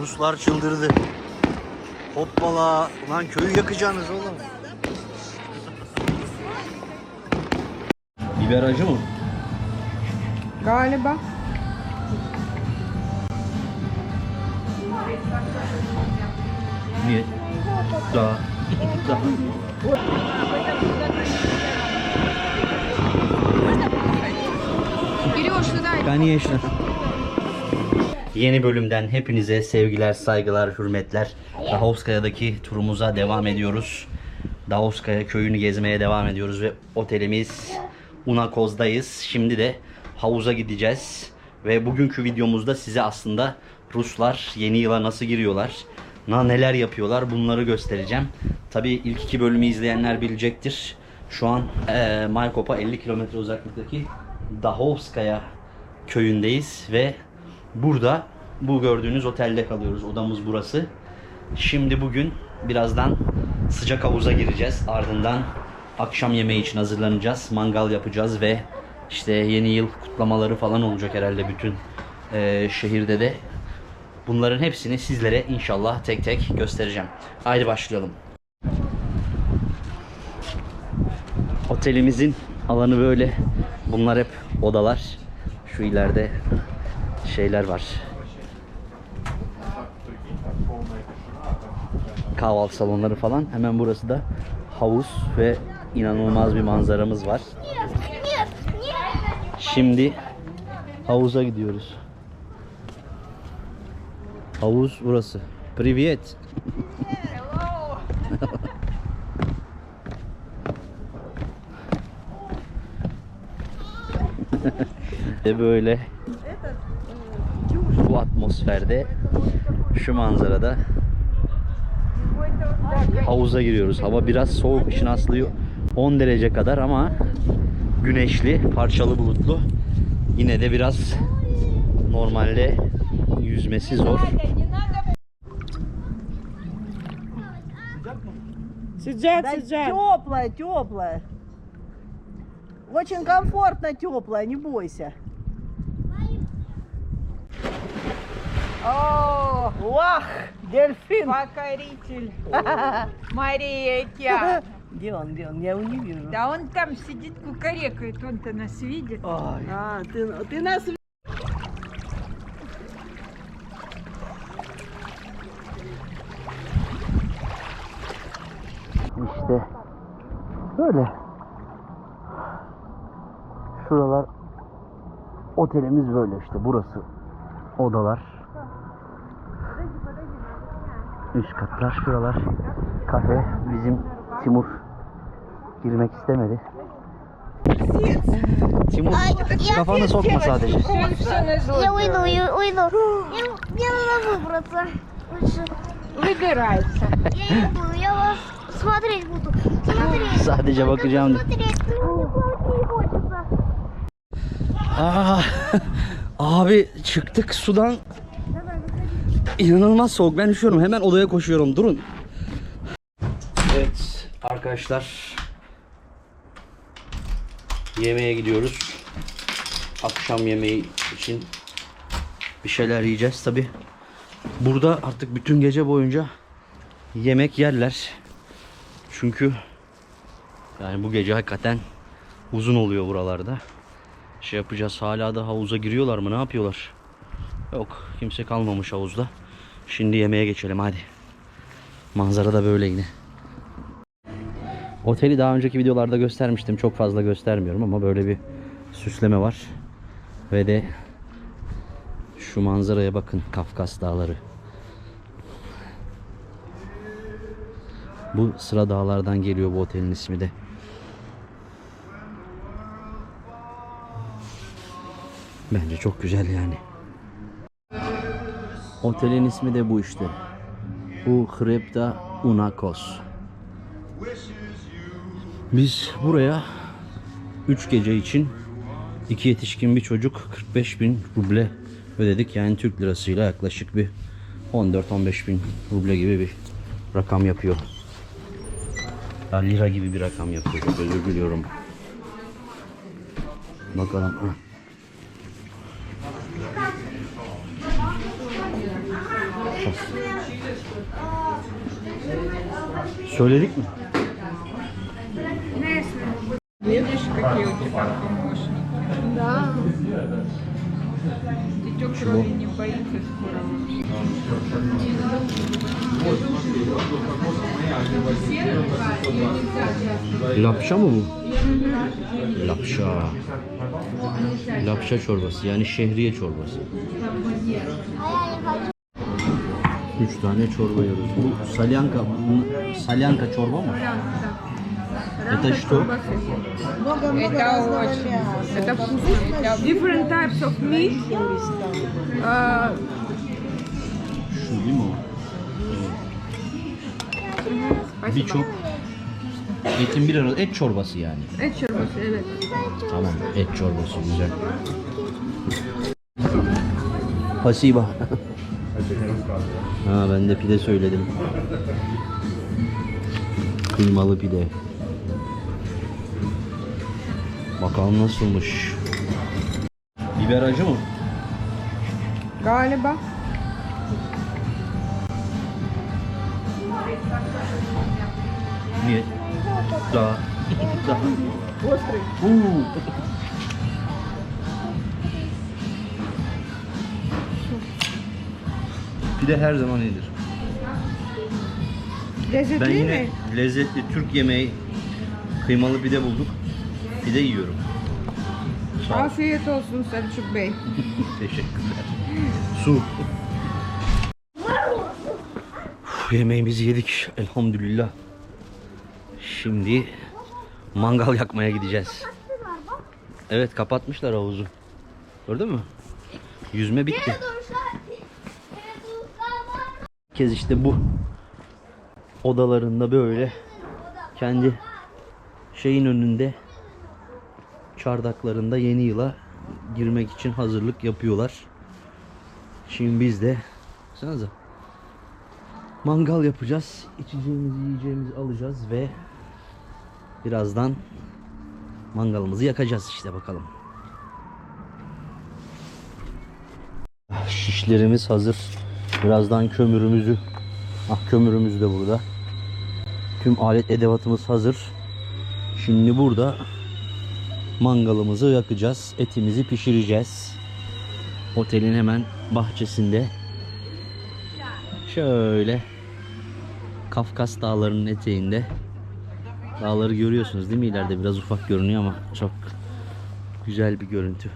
Ruslar çıldırdı. Hoppala. Ulan köyü yakacaksınız oğlum. Biber acı mı? Galiba. Niye? Daha. Daha. Берешь туда. Конечно. Yeni bölümden hepinize sevgiler, saygılar, hürmetler. Dahovskaya'daki turumuza devam ediyoruz. Dahovskaya köyünü gezmeye devam ediyoruz ve otelimiz Unakoz'dayız. Şimdi de havuza gideceğiz. Ve bugünkü videomuzda size aslında Ruslar yeni yıla nasıl giriyorlar, na neler yapıyorlar bunları göstereceğim. Tabii ilk iki bölümü izleyenler bilecektir. Şu an eee Maykop'a 50 kilometre uzaklıktaki Dahovskaya köyündeyiz ve burada bu gördüğünüz otelde kalıyoruz. Odamız burası. Şimdi bugün birazdan sıcak havuza gireceğiz. Ardından akşam yemeği için hazırlanacağız. Mangal yapacağız ve işte yeni yıl kutlamaları falan olacak herhalde bütün eee, şehirde de. Bunların hepsini sizlere inşallah tek tek göstereceğim. Haydi başlayalım. Otelimizin alanı böyle. Bunlar hep odalar. Şu ileride şeyler var. Kahvaltı salonları falan. Hemen burası da havuz ve inanılmaz bir manzaramız var. Şimdi havuza gidiyoruz. Havuz burası. Privyet. Ve böyle bu atmosferde şu manzarada havuza giriyoruz. Hava biraz soğuk, ışın aslıyor 10 derece kadar ama güneşli, parçalı bulutlu. Yine de biraz normalde yüzmesi zor. Сидят, Да сидят. теплая, теплая. Очень комфортно теплая, не бойся. О, Вах, дельфин. покоритель. Мария океан. Где он, где он? Я его не вижу. Да он там сидит, кукарекает, он-то нас видит. Ой. А, ты, ты нас İşte böyle. Şuralar otelimiz böyle işte burası odalar. Üst katlar şuralar kafe bizim Timur girmek istemedi. Timur kafanı sokma sadece. Я уйду, я уйду. Мне, мне надо выбраться. Лучше. Выбирается. Я не буду, я вас смотреть буду. Смотреть. Sadece bakacağım. Смотреть. Ну, не хочется. Aa, abi çıktık sudan. İnanılmaz soğuk. Ben üşüyorum. Hemen odaya koşuyorum. Durun. Evet arkadaşlar. Yemeğe gidiyoruz. Akşam yemeği için bir şeyler yiyeceğiz tabi. Burada artık bütün gece boyunca yemek yerler. Çünkü yani bu gece hakikaten uzun oluyor buralarda şey yapacağız. Hala da havuza giriyorlar mı? Ne yapıyorlar? Yok. Kimse kalmamış havuzda. Şimdi yemeğe geçelim hadi. Manzara da böyle yine. Oteli daha önceki videolarda göstermiştim. Çok fazla göstermiyorum ama böyle bir süsleme var. Ve de şu manzaraya bakın. Kafkas Dağları. Bu sıra dağlardan geliyor bu otelin ismi de. Bence çok güzel yani. Otelin ismi de bu işte. Bu Hrepta Unakos. Biz buraya 3 gece için iki yetişkin bir çocuk 45 bin ruble ödedik. Yani Türk lirasıyla yaklaşık bir 14-15 bin ruble gibi bir rakam yapıyor. Ya lira gibi bir rakam yapıyor. Özür diliyorum. Bakalım. Söyledik mi? Видишь, какие у тебя помощники? Да. Тетек крови не боится скоро вообще. Lapşa mı bu? Lapşa. Lapşa çorbası yani şehriye çorbası. Üç tane çorba yiyoruz. Bu salyanka, bu salyanka çorba mı? Это что? Много-много Это разного очень, мяса. это вкусно. Это different types of meat. Uh, Şu değil mi o? Evet. Birçok etin bir arada et çorbası yani. et çorbası evet. Tamam et çorbası güzel. Pasiba. ha ben de pide söyledim. Kıymalı pide. Bakalım nasılmış. Biber acı mı? Galiba. Niye? Daha. Daha. Uuu. Pide her zaman iyidir. Lezzetli Ben yine mi? lezzetli Türk yemeği kıymalı pide bulduk. Pide yiyorum. Sağ ol. Afiyet olsun Selçuk Bey. Teşekkürler. Su. Uf, Yemeğimizi yedik elhamdülillah. Şimdi mangal yakmaya gideceğiz. Evet kapatmışlar havuzu. Gördün mü? Yüzme bitti. Kez işte bu odalarında böyle kendi şeyin önünde çardaklarında yeni yıla girmek için hazırlık yapıyorlar. Şimdi biz de sanıza mangal yapacağız. İçeceğimizi, yiyeceğimizi alacağız ve birazdan mangalımızı yakacağız işte bakalım. Şişlerimiz hazır. Birazdan kömürümüzü Ah kömürümüz de burada. Tüm alet edevatımız hazır. Şimdi burada mangalımızı yakacağız. Etimizi pişireceğiz. Otelin hemen bahçesinde. Şöyle Kafkas dağlarının eteğinde. Dağları görüyorsunuz değil mi? İleride biraz ufak görünüyor ama çok güzel bir görüntü.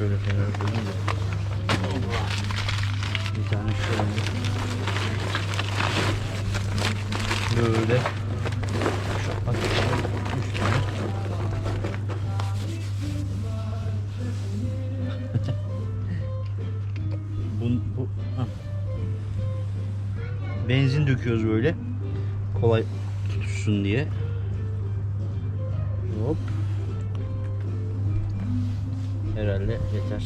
Şöyle kenara koyayım da. Bir tane şöyle. Böyle. Benzin döküyoruz böyle. Kolay tutuşsun diye. Yeter.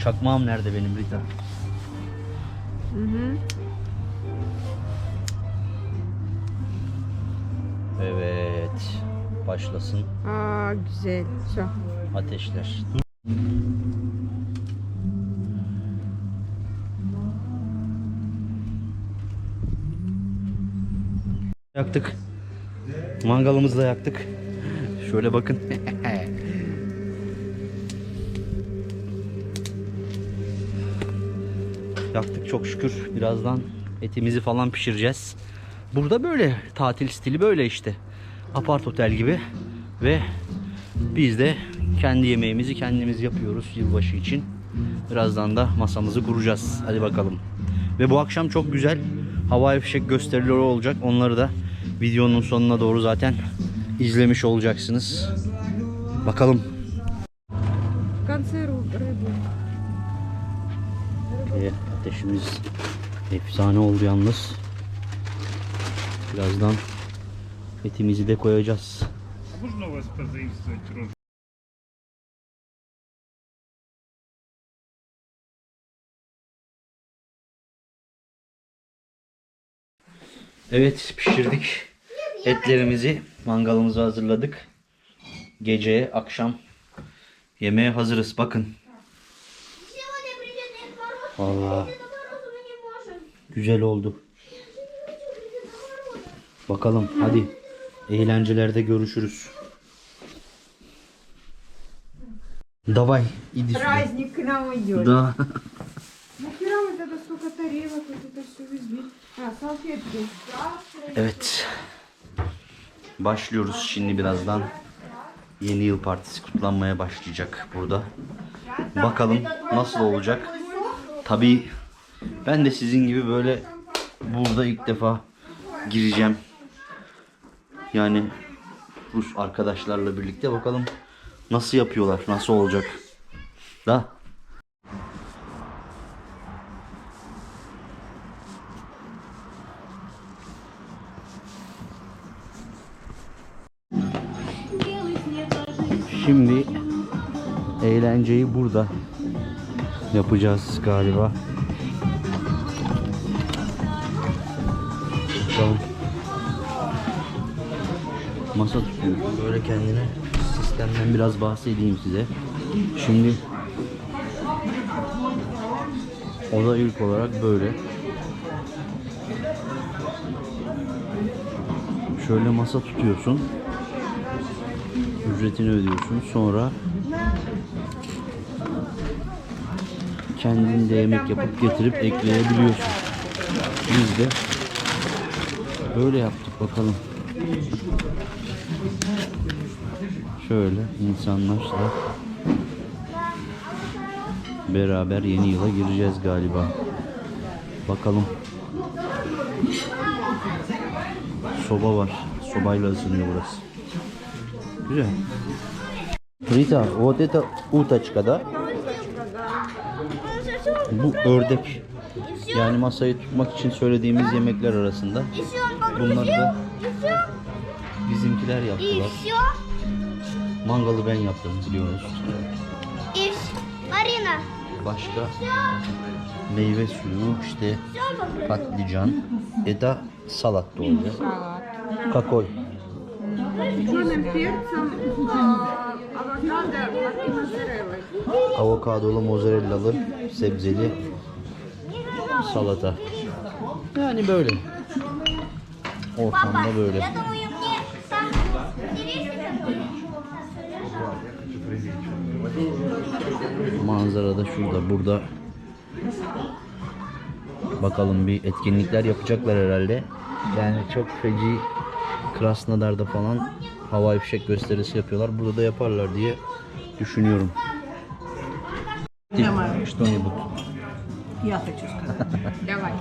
Çakmağım nerede benim Rita? Hı hı. Evet. Başlasın Aa güzel. Çok. ateşler. Yaktık. Mangalımızı da yaktık. Şöyle bakın. Yaktık çok şükür. Birazdan etimizi falan pişireceğiz. Burada böyle tatil stili böyle işte. Apart otel gibi ve biz de kendi yemeğimizi kendimiz yapıyoruz yılbaşı için. Birazdan da masamızı kuracağız. Hadi bakalım. Ve bu akşam çok güzel havai fişek gösterileri olacak. Onları da videonun sonuna doğru zaten izlemiş olacaksınız. Bakalım. efsane oldu yalnız. Birazdan etimizi de koyacağız. Можно у вас позаимствовать розу? Evet pişirdik. Etlerimizi mangalımızı hazırladık. Geceye akşam yemeğe hazırız. Bakın. Сегодня придет Дед Мороз. Vallahi güzel oldu. Bakalım hadi. Eğlencelerde görüşürüz. Давай, иди сюда. Праздник к нам идет. Да. Нахера мы тогда столько тарелок вот это все везли? А, салфетки. Evet. Başlıyoruz şimdi birazdan. Yeni yıl partisi kutlanmaya başlayacak burada. Bakalım nasıl olacak. Tabii ben de sizin gibi böyle burada ilk defa gireceğim. Yani Rus arkadaşlarla birlikte bakalım nasıl yapıyorlar, nasıl olacak. Da. Şimdi eğlenceyi burada yapacağız galiba. Bakalım. Masa tutuyor. Böyle kendine sistemden biraz bahsedeyim size. Şimdi o da ilk olarak böyle. Şöyle masa tutuyorsun ücretini ödüyorsun. Sonra kendin de yemek yapıp getirip ekleyebiliyorsun. Biz de böyle yaptık bakalım. Şöyle insanlarla beraber yeni yıla gireceğiz galiba. Bakalım. Soba var. Sobayla ısınıyor burası. Güzel. Rita, вот это уточка, да? Bu ördek. Yani masayı tutmak için söylediğimiz yemekler arasında. Bunları da bizimkiler yaptılar. Mangalı ben yaptım biliyorsunuz. Marina. Başka meyve suyu işte patlıcan. Eda salat da oluyor. Kakol. Avokadolu mozzarella'lı sebzeli salata. Yani böyle. Ortamda böyle. Я думаю, мне там интересно. Manzara da şurada, burada. Bakalım bir etkinlikler yapacaklar herhalde. Yani çok feci Krasnodar'da falan havai fişek gösterisi yapıyorlar. Burada da yaparlar diye düşünüyorum. Что-нибудь. Я хочу сказать. Давай.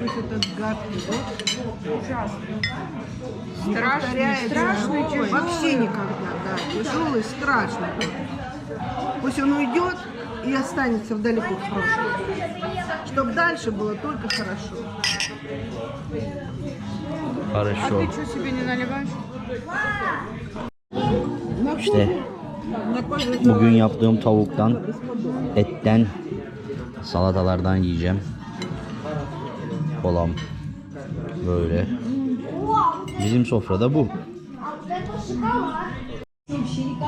Пусть этот гадкий год Ужасно. Страшный, страшный, тяжелый. Вообще никогда, да. Тяжелый, страшный. Пусть он уйдет и останется вдалеко в прошлом. Чтобы дальше было только хорошо. А Хорошо. ты что себе не наливаешь? İşte bugün yaptığım tavuktan, etten, salatalardan yiyeceğim. Kolam. Böyle. Bizim sofrada bu.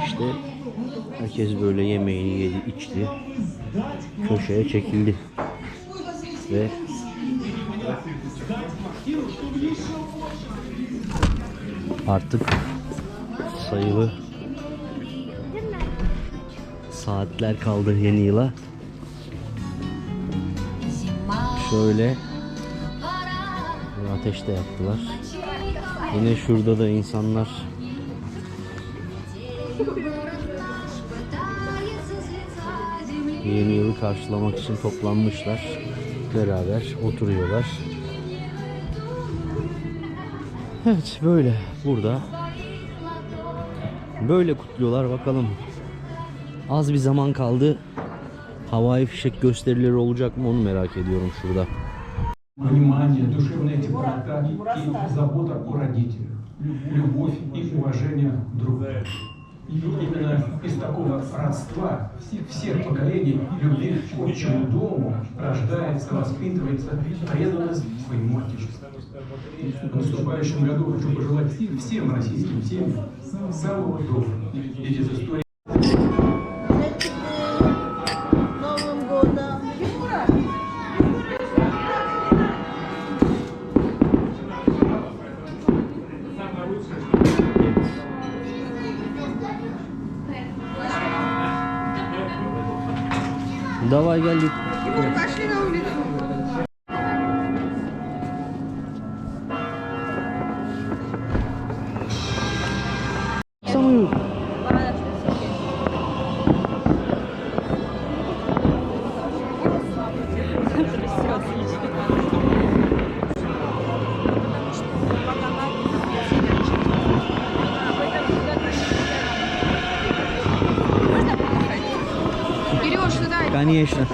İşte herkes böyle yemeğini yedi, içti. Köşeye çekildi. Ve artık sayılı saatler kaldı yeni yıla. Şöyle ateş de yaktılar. Yine şurada da insanlar yeni yılı karşılamak için toplanmışlar. Beraber oturuyorlar. Evet böyle burada böyle kutluyorlar bakalım. Az bir zaman kaldı. Havai fişek gösterileri olacak mı onu merak ediyorum şurada. Забота о родителях. Лю- Любовь и уважение друг к другу. Именно из такого родства всех, всех поколений любви к отчему дому рождается, воспитывается преданность своему Отечеству. В наступающем году хочу пожелать всем российским семьям самого доброго. Ведь из истории стояли. И ну, пошли на улицу. Конечно.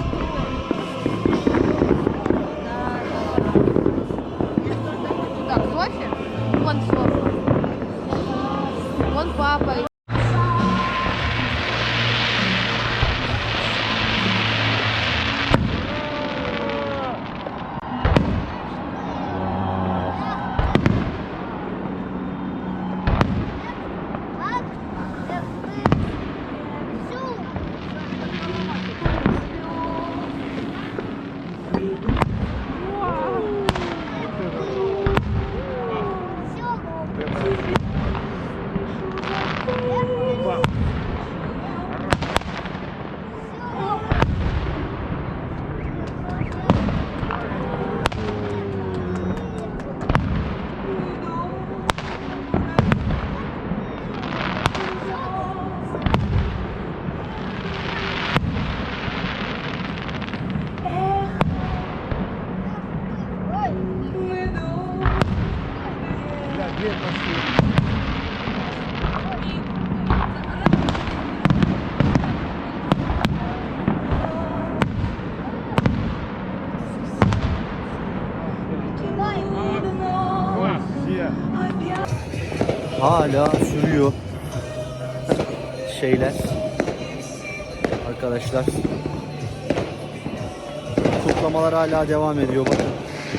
Kutlamalar hala devam ediyor bakın.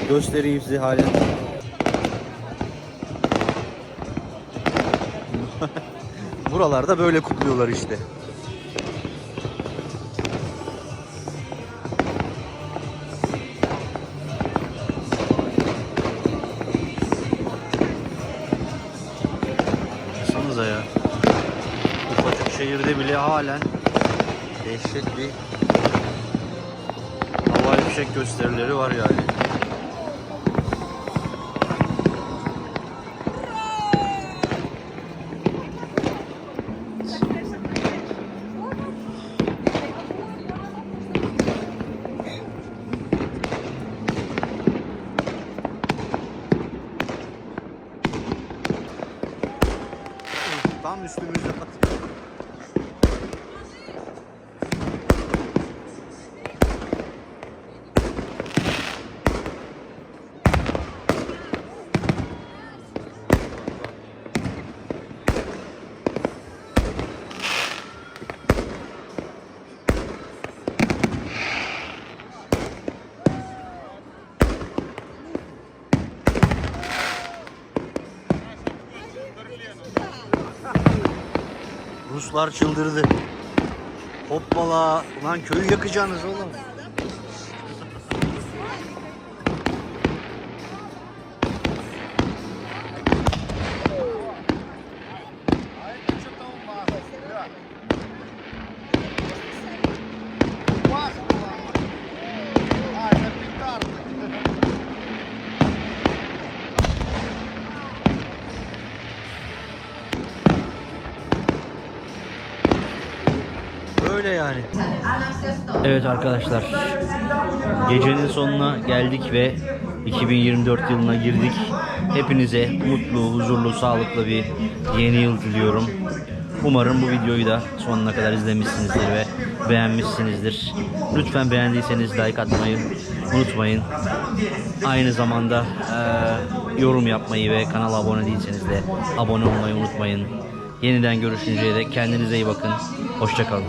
Göstereyim size halen. Buralarda böyle kutluyorlar işte. Baksanıza ya. Ufacık şehirde bile halen dehşet bir fişek gösterileri var yani. Tam üstümüzde Ruslar çıldırdı. Hoppala. Ulan köyü yakacaksınız oğlum. Böyle yani. Evet arkadaşlar. Gecenin sonuna geldik ve 2024 yılına girdik. Hepinize mutlu, huzurlu, sağlıklı bir yeni yıl diliyorum. Umarım bu videoyu da sonuna kadar izlemişsinizdir ve beğenmişsinizdir. Lütfen beğendiyseniz like atmayı unutmayın. Aynı zamanda eee, yorum yapmayı ve kanala abone değilseniz de abone olmayı unutmayın. Yeniden görüşünceye dek kendinize iyi bakın. Hoşçakalın.